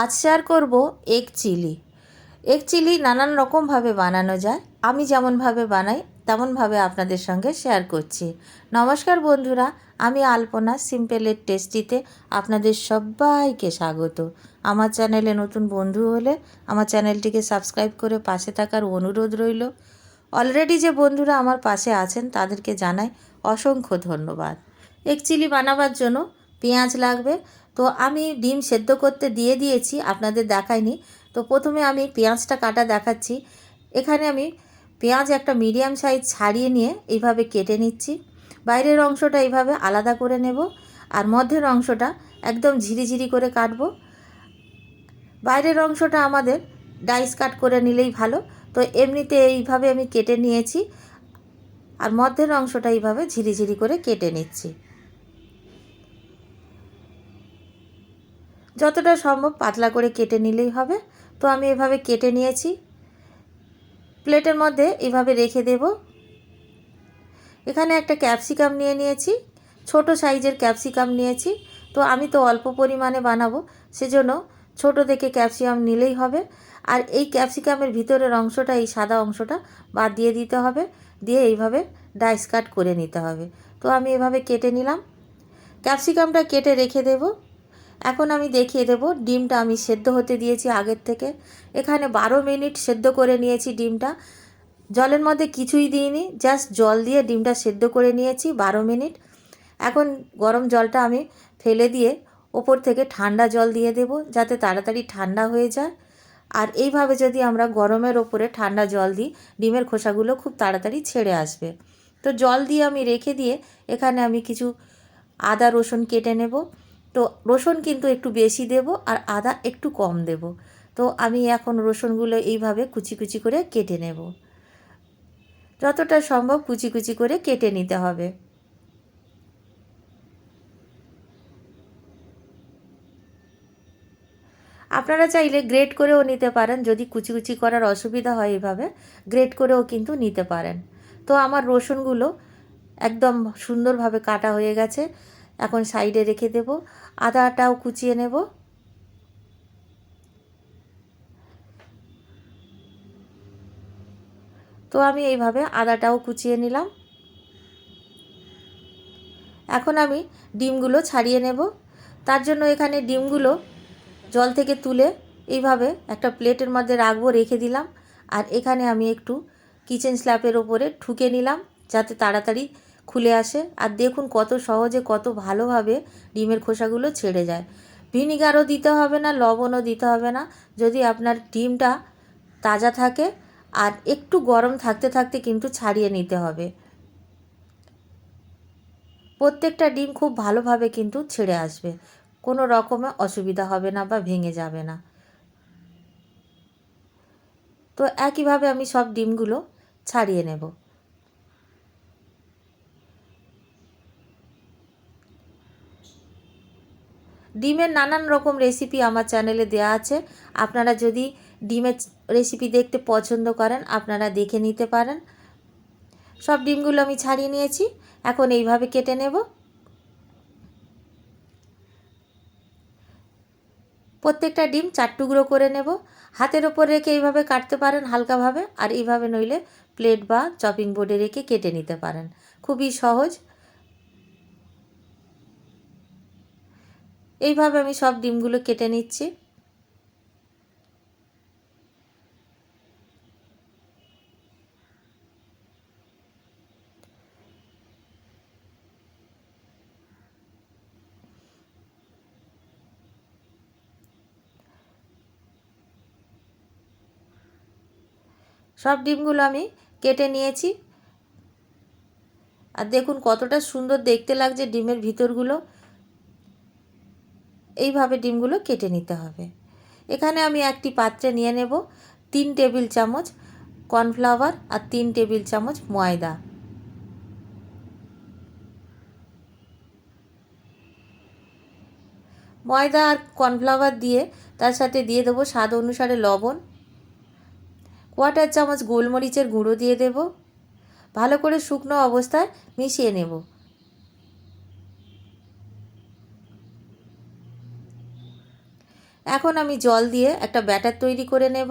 আজ শেয়ার করব egg chilli. Egg chilli নানান রকমভাবে বানানো যায়। আমি যেমনভাবে বানাই, তেমনভাবে আপনাদের সঙ্গে শেয়ার করছি। নমস্কার বন্ধুরা, আমি আলপনা, সিম্পলের টেস্টিতে আপনাদের সবাইকে স্বাগত। আমার চ্যানেলে নতুন বন্ধু হলে আমার চ্যানেলটিকে সাবস্ক্রাইব করে পাশে থাকার অনুরোধ রইল। অলরেডি যে বন্ধুরা আমার পাশে আছেন, তাদেরকে জানাই অসংখ্য ধন্যবাদ। এক চিলি বানাবার জন্য পেঁয়াজ লাগবে তো আমি ডিম সেদ্ধ করতে দিয়ে দিয়েছি, আপনাদের দেখাইনি। তো প্রথমে আমি পেঁয়াজটা কাটা দেখাচ্ছি। এখানে আমি পেঁয়াজ একটা মিডিয়াম সাইজ ছাড়িয়ে নিয়ে এইভাবে কেটে নিচ্ছি। বাইরের অংশটা এইভাবে আলাদা করে নেব আর মধ্যের অংশটা একদম ঝিরিঝিরি করে কাটব। বাইরের অংশটা আমাদের ডাইস কাট করে নিলেই ভালো। তো এমনিতে এইভাবে আমি কেটে নিয়েছি আর মধ্যের অংশটা এইভাবে ঝিরিঝিরি করে কেটে নিচ্ছি। যতটা সম্ভব পাতলা করে কেটে নিলেই হবে। তো আমি এভাবে কেটে নিয়েছি। প্লেটের মধ্যে এভাবে রেখে দেব। এখানে একটা ক্যাপসিকাম নিয়ে নিয়েছি। ছোট সাইজের ক্যাপসিকাম নিয়েছি। তো আমি তো অল্প পরিমাণে বানাবো, সেজন্য ছোট দেখে ক্যাপসিকাম নিলেই হবে। আর এই ক্যাপসিকামের ভিতরের অংশটা, এই সাদা অংশটা বাদ দিয়ে দিতে হবে। দিয়ে এইভাবে ডাইস কাট করে নিতে হবে। তো আমি এভাবে কেটে নিলাম। ক্যাপসিকামটা কেটে রেখে দেবো। এখন আমি দেখিয়ে দেব, ডিমটা আমি সেদ্ধ হতে দিয়েছি আগের থেকে। এখানে বারো মিনিট সেদ্ধ করে নিয়েছি ডিমটা। জলের মধ্যে কিছুই দিইনি জাস্ট জল দিয়ে ডিমটা সেদ্ধ করে নিয়েছি বারো মিনিট। এখন গরম জলটা আমি ফেলে দিয়ে ওপর থেকে ঠান্ডা জল দিয়ে দেব, যাতে তাড়াতাড়ি ঠান্ডা হয়ে যায়। আর এইভাবে যদি আমরা গরমের ওপরে ঠান্ডা জল দিই, ডিমের খোসাগুলো খুব তাড়াতাড়ি ছেড়ে আসবে। তো জল দিয়ে আমি রেখে দিয়ে এখানে আমি কিছু আদা রসুন কেটে নেব। তো রসুন কিন্তু একটু বেশি দেব আর আদা একটু কম দেব। তো আমি এখন রসুনগুলো এইভাবে কুচি কুচি করে কেটে নেব। যতটা সম্ভব কুচি কুচি করে কেটে নিতে হবে। আপনারা চাইলে গ্রেট করেও নিতে পারেন, যদি কুচি কুচি করার অসুবিধা হয় এভাবে গ্রেট করেও কিন্তু নিতে পারেন। তো আমার রসুনগুলো একদম সুন্দরভাবে কাটা হয়ে গেছে। এখন সাইডে রেখে দেব। আদাটাও কুচিয়ে নেব। তো আমি এইভাবে আদাটাও কুচিয়ে নিলাম। এখন আমি ডিমগুলো ছাড়িয়ে নেব। তার জন্য এখানে ডিমগুলো জল থেকে তুলে এইভাবে একটা প্লেটের মধ্যে রাখব, রেখে দিলাম। আর এখানে আমি একটু কিচেন স্ল্যাপের ওপরে ঠুকে নিলাম, যাতে তাড়াতাড়ি খুলে আসে আর দেখুন কত সহজে, কত ভালোভাবে ডিমের খোসাগুলো ছেড়ে যায়। ভিনিগারও দিতে হবে না, লবণও দিতে হবে না। যদি আপনার ডিমটা তাজা থাকে আর একটু গরম থাকতে থাকতে কিন্তু ছাড়িয়ে নিতে হবে। প্রত্যেকটা ডিম খুব ভালোভাবে কিন্তু ছেড়ে আসবে। কোনো রকমে অসুবিধা হবে না বা ভেঙে যাবে না। তো একইভাবে আমি সব ডিমগুলো ছাড়িয়ে নেব। ডিমের নানান রকম রেসিপি আমার চ্যানেলে দেওয়া আছে। আপনারা যদি ডিমের রেসিপি দেখতে পছন্দ করেন, আপনারা দেখে নিতে পারেন। সব ডিমগুলো আমি ছাড়িয়ে নিয়েছি। এখন এইভাবে কেটে নেব। প্রত্যেকটা ডিম চার টুকরো করে নেব। হাতের ওপর রেখে এইভাবে কাটতে পারেন হালকাভাবে, আর এইভাবে নইলে প্লেট বা চপিং বোর্ডে রেখে কেটে নিতে পারেন। খুবই সহজ। এইভাবে আমি সব ডিমগুলো কেটে নিচ্ছি। সব ডিমগুলো আমি কেটে নিয়েছি। আর দেখুন কতটা সুন্দর দেখতে লাগছে ডিমের ভিতরগুলো। এইভাবে ডিমগুলো কেটে নিতে হবে। এখানে আমি একটি পাত্রে নিয়ে নেব তিন টেবিল চামচ কর্নফ্লাওয়ার আর তিন টেবিল চামচ ময়দা। ময়দা আর কর্নফ্লাওয়ার দিয়ে তার সাথে দিয়ে দেবো স্বাদ অনুসারে লবণ। কোয়াটার চামচ গোলমরিচের গুঁড়ো দিয়ে দেব। ভালো করে শুকনো অবস্থায় মিশিয়ে নেব। এখন আমি জল দিয়ে একটা ব্যাটার তৈরি করে নেব।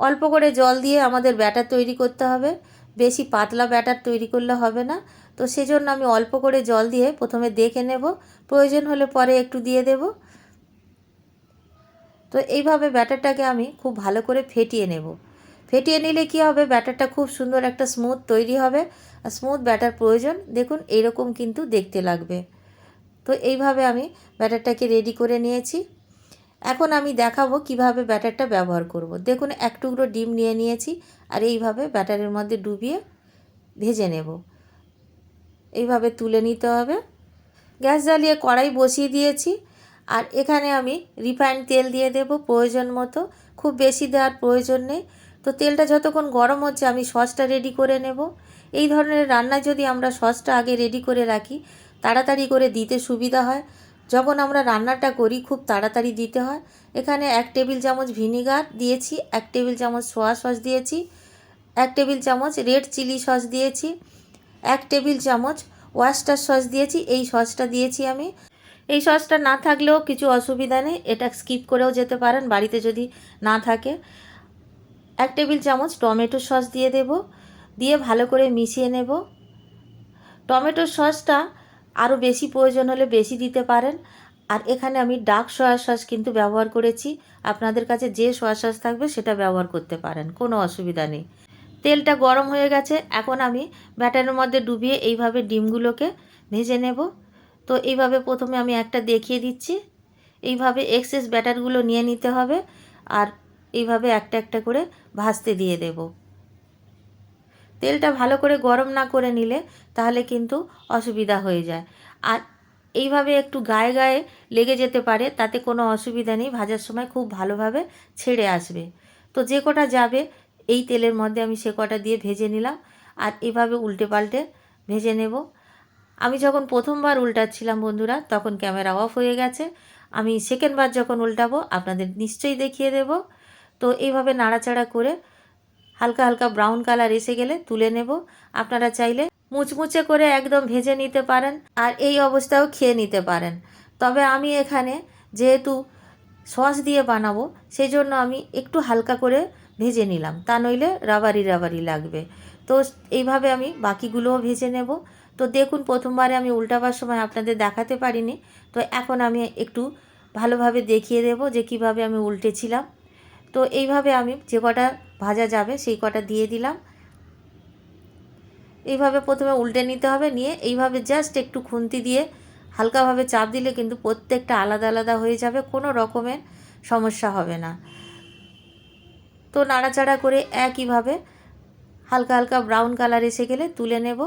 অল্প করে জল দিয়ে আমাদের ব্যাটার তৈরি করতে হবে। বেশি পাতলা ব্যাটার তৈরি করলে হবে না। তো সেজন্য আমি অল্প করে জল দিয়ে প্রথমে দেখে নেব। প্রয়োজন হলে পরে একটু দিয়ে দেব। তো এইভাবে ব্যাটারটাকে আমি খুব ভালো করে ফেটিয়ে নেব। ফেটিয়ে নিলে কি হবে? ব্যাটারটা খুব সুন্দর একটা স্মুথ তৈরি হবে। আর স্মুথ ব্যাটার প্রয়োজন। দেখুন এইরকম কিন্তু দেখতে লাগবে। তো এইভাবে আমি ব্যাটারটাকে রেডি করে নিয়েছি। এখন আমি দেখাবো কীভাবে ব্যাটারটা ব্যবহার করব। দেখুন, এক টুকরো ডিম নিয়ে নিয়েছি আর এইভাবে ব্যাটারের মধ্যে ডুবিয়ে ভেজে নেব। এইভাবে তুলে নিতে হবে। গ্যাস জ্বালিয়ে কড়াই বসিয়ে দিয়েছি আর এখানে আমি রিফাইন্ড তেল দিয়ে দেব প্রয়োজন মতো। খুব বেশি দেওয়ার প্রয়োজন নেই। তো তেলটা যতক্ষণ গরম হচ্ছে আমি সসটা রেডি করে নেব। এই ধরনের রান্নায় যদি আমরা সসটা আগে রেডি করে রাখি তাড়াতাড়ি করে দিতে সুবিধা হয়। যখন আমরা রান্নাটা করি, খুব তাড়াতাড়ি দিতে হয়। এখানে এক টেবিল চামচ ভিনিগার দিয়েছি, এক টেবিল চামচ সোয়া সস দিয়েছি, এক টেবিল চামচ রেড চিলি সস দিয়েছি, এক টেবিল চামচ ওয়াস্টার সস দিয়েছি, এই সসটা দিয়েছি আমি। এই সসটা না থাকলেও কিছু অসুবিধা নেই, এটা স্কিপ করেও যেতে পারেন, বাড়িতে যদি না থাকে। এক টেবিল চামচ টমেটো সস দিয়ে দেব, দিয়ে ভালো করে মিশিয়ে নেব। টমেটো সসটা আরও বেশি প্রয়োজন হলে বেশি দিতে পারেন। আর এখানে আমি ডাক সয়া সস কিন্তু ব্যবহার করেছি। আপনাদের কাছে যে সয়া সস থাকবে সেটা ব্যবহার করতে পারেন, কোনো অসুবিধা নেই। তেলটা গরম হয়ে গেছে, এখন আমি ব্যাটারের মধ্যে ডুবিয়ে এইভাবে ডিমগুলোকে ভেজে নেব। তো এইভাবে প্রথমে আমি একটা দেখিয়ে দিচ্ছি। এইভাবে এক্সেস ব্যাটারগুলো নিয়ে নিতে হবে। আর এইভাবে একটা একটা করে ভাজতে দিয়ে দেব। তেলটা ভালো করে গরম না করে নিলে তাহলে কিন্তু অসুবিধা হয়ে যায়। আর এইভাবে একটু গায়ে গায়ে লেগে যেতে পারে, তাতে কোনো অসুবিধা নেই, ভাজার সময় খুব ভালোভাবে ছেড়ে আসবে। তো যে কটা যাবে, এই তেলের মধ্যে আমি সে কটা দিয়ে ভেজে নিলাম আর এভাবে উল্টে পাল্টে ভেজে নেব। আমি যখন প্রথমবার উল্টাচ্ছিলাম বন্ধুরা, তখন ক্যামেরা অফ হয়ে গেছে। আমি সেকেন্ডবার যখন উল্টাবো, আপনাদের নিশ্চয়ই দেখিয়ে দেব। তো এইভাবে নাড়াচাড়া করে হালকা হালকা ব্রাউন কালার এসে গেলে তুলে নেব। আপনারা চাইলে মুচমুচে করে একদম ভেজে নিতে পারেন আর এই অবস্থাও খেয়ে নিতে পারেন। তবে আমি এখানে যেহেতু সস দিয়ে বানাবো সেই জন্য আমি একটু হালকা করে ভেজে নিলাম। তা নইলে রাবারি রাবারি লাগবে। তো এইভাবে আমি বাকিগুলোও ভেজে নেব। তো দেখুন, প্রথমবারে আমি উল্টাবার সময় আপনাদের দেখাতে পারিনি। তো এখন আমি একটু ভালোভাবে দেখিয়ে দেব যে কীভাবে আমি উল্টেছিলাম। তো এইভাবে আমি যে কটা ভাজা যাবে সেই কটা দিয়ে দিলাম। এইভাবে প্রথমে উল্টে নিতে হবে, নিয়ে এইভাবে জাস্ট একটু খুন্তি দিয়ে হালকাভাবে চাপ দিলে কিন্তু প্রত্যেকটা আলাদা আলাদা হয়ে যাবে, কোনো রকমের সমস্যা হবে না। তো নাড়াচাড়া করে একইভাবে হালকা হালকা ব্রাউন কালার এসে গেলে তুলে নেব।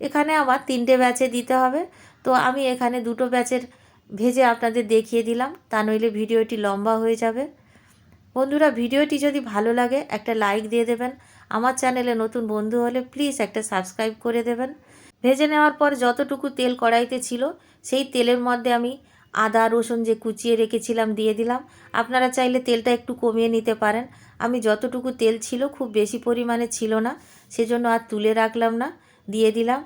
এখানে আমার তিনটে ব্যাচে দিতে হবে। তো আমি এখানে দুটো ব্যাচের ভেজে আপনাদের দেখিয়ে দিলাম, তা নইলে ভিডিওটি লম্বা হয়ে যাবে। বন্ধুরা, ভিডিওটি যদি ভালো লাগে, একটা লাইক দিয়ে দেবেন। আমার চ্যানেলে নতুন বন্ধু হলে প্লিজ একটা সাবস্ক্রাইব করে দেবেন। ভেজে নেওয়ার পর যতটুকু তেল কড়াইতে ছিল, সেই তেলের মধ্যে আমি আদা, রসুন যে কুচিয়ে রেখেছিলাম দিয়ে দিলাম। আপনারা চাইলে তেলটা একটু কমিয়ে নিতে পারেন। আমি যতটুকু তেল ছিল খুব বেশি পরিমাণে ছিল না, সেজন্য আর তুলে রাখলাম না, দিয়ে দিলাম।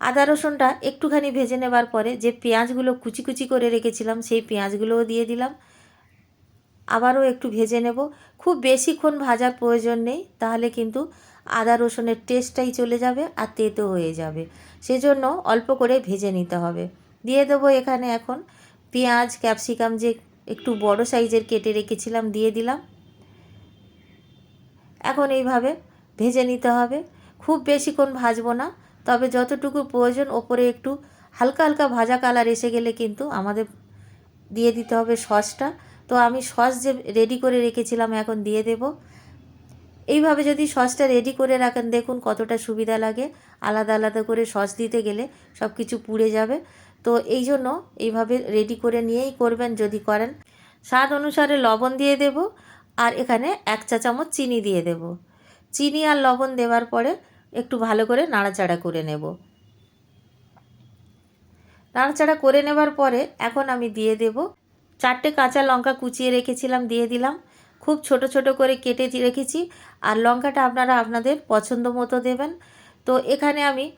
আদা রসুনটা একটুখানি ভেজে নেবার পরে যে পেঁয়াজগুলো কুচি কুচি করে রেখেছিলাম, সেই পেঁয়াজগুলোও দিয়ে দিলাম। আবারও একটু ভেজে নেব। খুব বেশিক্ষণ ভাজার প্রয়োজন নেই, তাহলে কিন্তু আদা রসুনের টেস্টটাই চলে যাবে আর তেতো হয়ে যাবে। সেজন্য অল্প করে ভেজে নিতে হবে। দিয়ে দেবো এখানে এখন পেঁয়াজ, ক্যাপসিকাম যে একটু বড় সাইজের কেটে রেখেছিলাম, দিয়ে দিলাম। এখন এইভাবে ভেজে নিতে হবে। খুব বেশিক্ষণ ভাজবো না। তবে যতটুকু প্রয়োজন, ওপরে একটু হালকা হালকা ভাজা কালার এসে গেলে কিন্তু আমাদের দিয়ে দিতে হবে সসটা। তো আমি সস যে রেডি করে রেখেছিলাম, এখন দিয়ে দেব। এইভাবে যদি সসটা রেডি করে রাখেন, দেখুন কতটা সুবিধা লাগে। আলাদা আলাদা করে সস দিতে গেলে সব কিছু পুড়ে যাবে। তো এই জন্য এইভাবে রেডি করে নিয়েই করবেন যদি করেন। স্বাদ অনুসারে লবণ দিয়ে দেব, আর এখানে এক চা চামচ চিনি দিয়ে দেব। চিনি আর লবণ দেওয়ার পরে একটু ভালো করে নাড়াচাড়া করে নেব। নাড়াচাড়া করে নেবার পরে এখন আমি দিয়ে দেব। চারটে কাঁচা লঙ্কা কুচিয়ে রেখেছিলাম, দিয়ে দিলাম। খুব ছোট ছোট করে কেটে রেখেছি। আর লঙ্কাটা আপনারা আপনাদের পছন্দ মতো দেবেন। তো এখানে আমি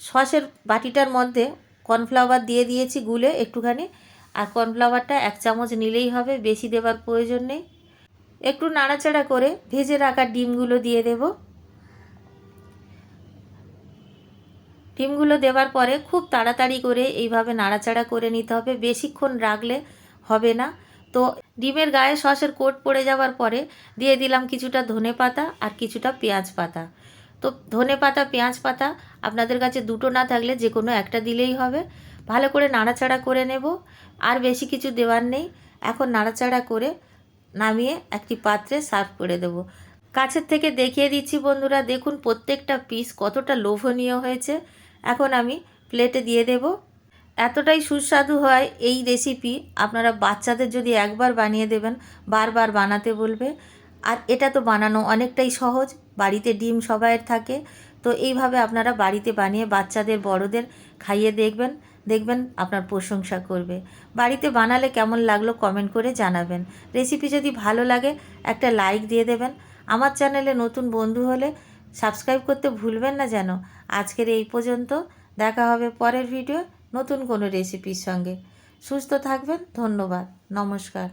সসের বাটিটার মধ্যে কর্নফ্লাওয়ার দিয়ে দিয়েছি গুলে একটুখানি। আর কর্নফ্লাওয়ারটা এক চামচ নিলেই হবে, বেশি দেবার প্রয়োজন নেই। একটু নাড়াচাড়া করে ভেজে রাখা ডিমগুলো দিয়ে দেব। ডিমগুলো দেওয়ার পরে খুব তাড়াতাড়ি করে এইভাবে নাড়াচাড়া করে নিতে হবে। বেশিক্ষণ রাখলে হবে না। তো ডিমের গায়ে সসের কোট পড়ে যাওয়ার পরে দিয়ে দিলাম কিছুটা ধনে পাতা আর কিছুটা পেঁয়াজ পাতা। তো ধনে পাতা, পেঁয়াজ পাতা আপনাদের কাছে দুটো না থাকলে যে কোনো একটা দিলেই হবে। ভালো করে নাড়াচাড়া করে নেব। আর বেশি কিছু দেওয়ার নেই। এখন নাড়াচাড়া করে নামিয়ে একটি পাত্রে সার্ভ করে দেব। কাছের থেকে দেখিয়ে দিচ্ছি বন্ধুরা, দেখুন প্রত্যেকটা পিস কতটা লোভনীয় হয়েছে। এখন আমি প্লেটে দিয়ে দেব। এতটাই সুস্বাদু হয় এই রেসিপি আপনারা বাচ্চাদের যদি একবার বানিয়ে দেবেন, বারবার বানাতে বলবে। আর এটা তো বানানো অনেকটাই সহজ। বাড়িতে ডিম সবাইয়ের থাকে। তো এইভাবে আপনারা বাড়িতে বানিয়ে বাচ্চাদের, বড়দের খাইয়ে দেখবেন। দেখবেন আপনার প্রশংসা করবে। বাড়িতে বানালে কেমন লাগল কমেন্ট করে জানাবেন। রেসিপি যদি ভালো লাগে, একটা লাইক দিয়ে দেবেন। আমার চ্যানেলে নতুন বন্ধু হলে সাবস্ক্রাইব করতে ভুলবেন না যেন। আজকের এই পর্যন্ত। দেখা হবে পরের ভিডিও নতুন কোনো রেসিপির সঙ্গে। সুস্থ থাকবেন, ধন্যবাদ। নমস্কার।